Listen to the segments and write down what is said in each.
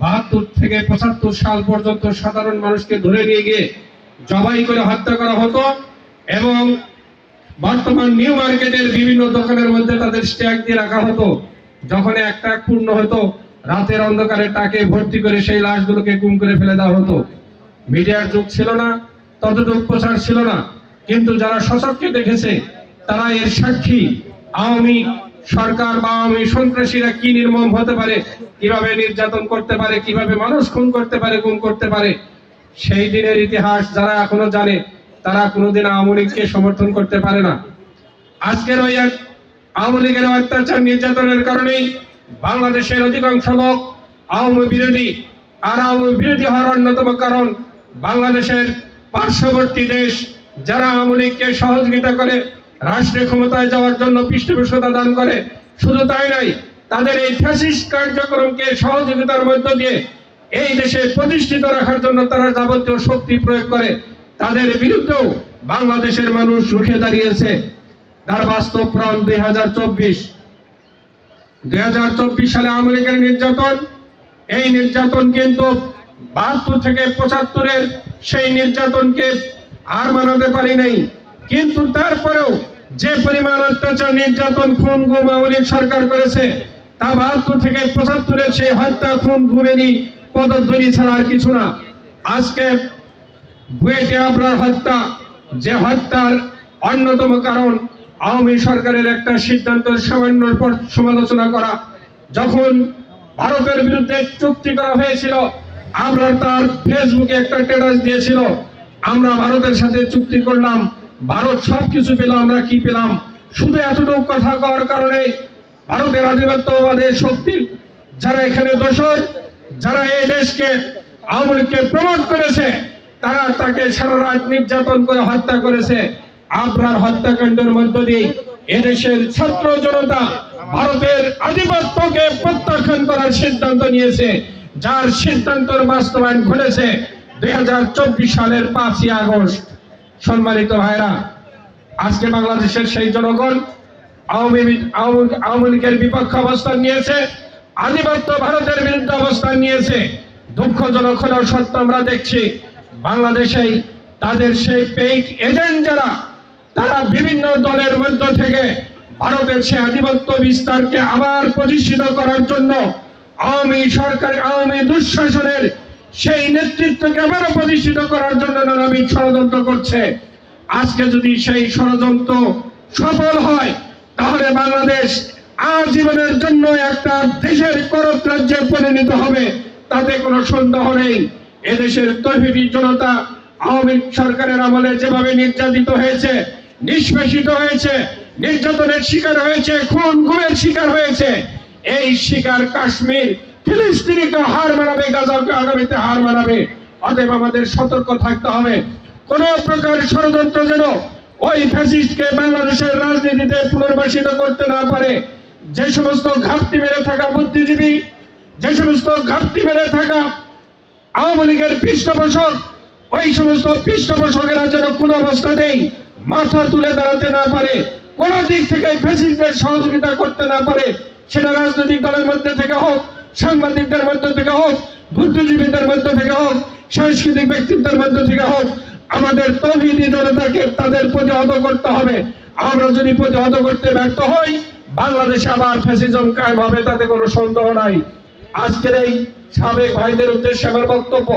বাহাত্তর থেকে পঁচাত্তর সাল পর্যন্ত সাধারণ মানুষকে ধরে নিয়ে গিয়ে জবাই করে হত্যা করা হতো এবং বর্তমান নিউ মার্কেটের বিভিন্ন দোকানের মধ্যে তাদের স্ট্যাগ দিয়ে রাখা হতো। যখন একটা পূর্ণ হতো, রাতের অন্ধকারে তাকে ভর্তি করে সেই লাশগুলোকে গুম করে ফেলে দেওয়া হতো। মিডিয়ার যুগ ছিল না, ততটুকু প্রচার ছিল না। কিন্তু যারা সচক্ষে দেখেছে, তারা এর সাক্ষী আওয়ামী সরকার বা আওয়ামী সন্ত্রাসীরা কি নির্মম হতে পারে, কীভাবে নির্যাতন করতে পারে, কীভাবে মানুষ খুন করতে পারে, গুম করতে পারে, সেই দিনের ইতিহাস যারা এখনও জানে, তারা কোনোদিন আওয়ামী লীগকে সমর্থন করতে পারে না। আজকের ওই আওয়ামী লীগের অত্যাচার নির্যাতনের কারণেই বাংলাদেশের অধিকাংশ লোক আওয়ামী বিরোধী, আর আওয়ামী বিরোধী হওয়ার অন্যতম কারণ বাংলাদেশের পার্শ্ববর্তী দেশ, যারা আওয়ামী লীগকে সহযোগিতা করে রাষ্ট্রীয় ক্ষমতায় যাওয়ার জন্য পৃষ্ঠপোষকতা দান করে। শুধু তাই নাই তাদের এই ফ্যাসিস্ট কার্যক্রমকে সহযোগিতার মধ্য দিয়ে এই দেশে প্রতিষ্ঠিত রাখার জন্য তারা যাবতীয় শক্তি প্রয়োগ করে। তাদের বিরুদ্ধেও বাংলাদেশের মানুষ রুখে দাঁড়িয়েছে। তার বাস্তব প্রমাণ দুই হাজার চব্বিশ। দুই হাজার চব্বিশ সালে আমেরিকার নির্যাতন, এই নির্যাতন কিন্তু বাহাত্তর থেকে পঁচাত্তরের সেই নির্যাতনকে আর মানাতে পারি নাই। কিন্তু তারপরেও যে পরিমাণ অত্যাচার নির্যাতন, খুন, গুম আওয়ামী সরকার করেছে, তা বাহাত্তর থেকে পঁচাত্তরের সেই হত্যা, খুন গুমেনি পদধ্বনি ছাড়া আর কিছু না। আজকে বুয়েটে আবরার হত্যা, যে হত্যার অন্যতম কারণ আওয়ামী সরকারের একটা সিদ্ধান্ত সামান্যর পর সমালোচনা করা। যখন ভারতের বিরুদ্ধে চুক্তি করা হয়েছিল আমরা তার ফেসবুকে একটা স্ট্যাটাস দিয়েছিল, আমরা ভারতের সাথে চুক্তি করলাম। ভারত সবকিছু পেলাম, আমরা কি পেলাম? শুধু এতটুকু কথা কওয়ার কারণে ভারতের আধিপত্যবাদের শক্তি, যারা এখানে দোষর, যারা এই দেশকে আওয়ামী লীগকে প্রমোট করেছে, তারা তাকে সারা রাত নির্যাতন করে হত্যা করেছে। আবরার হত্যাকাণ্ডের মধ্য দিয়ে এদেশের ছাত্র জনতা ভারতের আধিপত্যকে প্রত্যাখ্যান করার সিদ্ধান্ত নিয়েছে, যার সিদ্ধান্তের বাস্তবায়ন ঘটেছে দুই হাজার চব্বিশ সালের পাঁচই আগস্ট। সম্মানিত ভাইরা, আজকে বাংলাদেশের সেই জনগণ আওয়ামী আওয়ামী- লীগের বিপক্ষ অবস্থান নিয়েছে, আধিপত্য ভারতের বিরুদ্ধে অবস্থান নিয়েছে। দুঃখজনক হলেও সত্য আমরা দেখছি, বাংলাদেশেই তাদের সেই পেইড এজেন্ট যারা, তারা বিভিন্ন দলের মধ্য থেকে ভারতের সে আধিপত্য বিস্তারকে আবার প্রতিষ্ঠিত করার জন্য আওয়ামী সরকার, আওয়ামী দুঃশাসনের সেই নেতৃত্বকে আবারও প্রতিষ্ঠিত করার জন্য নানাবিধ ষড়যন্ত্র করছে। আজকে যদি সেই ষড়যন্ত্র সফল হয়, তাহলে বাংলাদেশ আজীবনের জন্য একটা দেশের করত রাজ্যে পরিণত হবে, তাতে কোনো সন্দেহ নেই। এদেশের তৈরি জনতা আওয়ামী সরকারের আমলে যেভাবে নির্যাতিত হয়েছে, নিষ্পেষিত হয়েছে, নির্যাতনের শিকার হয়েছে খুন গুমের শিকার হয়েছে, এই শিকার কাশ্মীর ফিলিস্তিনিকে হার মানাবে, গাজাকে আগামীতে হার মানাবে। অতএব আমাদের সতর্ক থাকতে হবে। কোন প্রকার ষড়যন্ত্র যেন ওই ফ্যাসিস্টকে বাংলাদেশের রাজনীতিতে পুনর্বাসিত করতে না পারে। যে সমস্ত ঘাটতি মেরে থাকা বুদ্ধিজীবী, যে সমস্ত ঘাটতি মেরে থাকা আওয়ামী লীগের পৃষ্ঠপোষক, ওই সমস্ত পৃষ্ঠপোষকেরা যেন কোন অবস্থাতেই মাথা তুলে দাঁড়াতে না পারে, কোন দিক থেকে ফেসিস্টদের সহযোগিতা করতে না পারে, সেটা রাজনৈতিক দলের মধ্যে থেকে হোক সাংবাদিকদের মধ্যে থেকে হোক, বুদ্ধিজীবীদের মধ্যে থেকে হোক, সাংস্কৃতিক ব্যক্তিত্বের মধ্যে থেকে হোক, আমাদের তৌহিদি জনতাকে তাদের প্রতিহত করতে হবে। আমরা যদি প্রতিহত করতে ব্যর্থ হই, বাংলাদেশে আবার ফ্যাসিজম কায়েম হবে, তাতে কোনো সন্দেহ নাই। আজকের এই সাবেক ভাইদের উদ্দেশ্যে আমার বক্তব্য,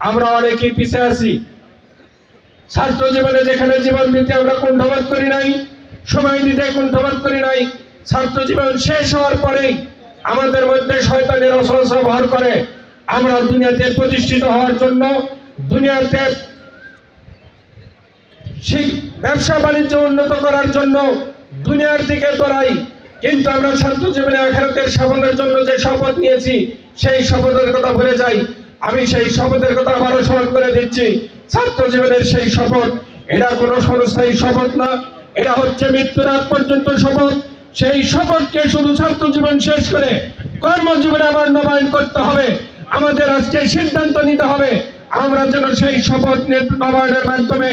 আমরা অনেকেই পিছিয়ে আছি। ছাত্র জীবনে যেখানে জীবন দিতে আমরা কুণ্ঠবাদ করি নাই, সময় দিতে কুণ্ঠবাদ করি নাই, ছাত্র জীবন শেষ হওয়ার পরেই আমাদের মধ্যে শয়তানের অসংখ্য ভর করে। আমরা দুনিয়াতে প্রতিষ্ঠিত হওয়ার জন্য দুনিয়াতে সেই ব্যবসা বাণিজ্য উন্নত করার জন্য দুনিয়ার দিকে দৌড়াই। কিন্তু আমরা ছাত্র জীবনে আখেরাতের সাফল্যের জন্য যে শপথ নিয়েছি, সেই শপথের কথা ভুলে যাই। আমি সেই শপথের কথা আবারও স্মরণ করে দিচ্ছি। ছাত্র জীবনের সেই শপথ, এটা কোনো সংস্থায়ী শপথ না। এটা হচ্ছে মৃত্যুর আগ পর্যন্ত শপথ। সেই শপথকে শুধু ছাত্র জীবন শেষ করে কর্মজীবনে আবার নবায়ন করতে হবে। আমাদের আজকে সিদ্ধান্ত নিতে হবে। আমরা যেন সেই শপথ নবায়নের মাধ্যমে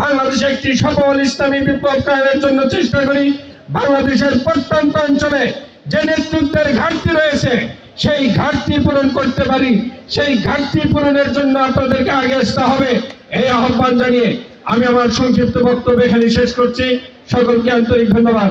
বাংলাদেশে একটি সফল ইসলামী বিপ্লব কায়েমের জন্য চেষ্টা করি। বাংলাদেশের প্রত্যন্ত অঞ্চলে যে নেতৃত্বের ঘাটতি রয়েছে, সেই ঘাটতি পূরণ করতে পারি। সেই ঘাটতি পূরণের জন্য আপনাদেরকে আগে আসতে হবে। এই আহ্বান জানিয়ে আমি আমার সংক্ষিপ্ত বক্তব্য এখানে শেষ করছি। সকলকে আন্তরিক ধন্যবাদ।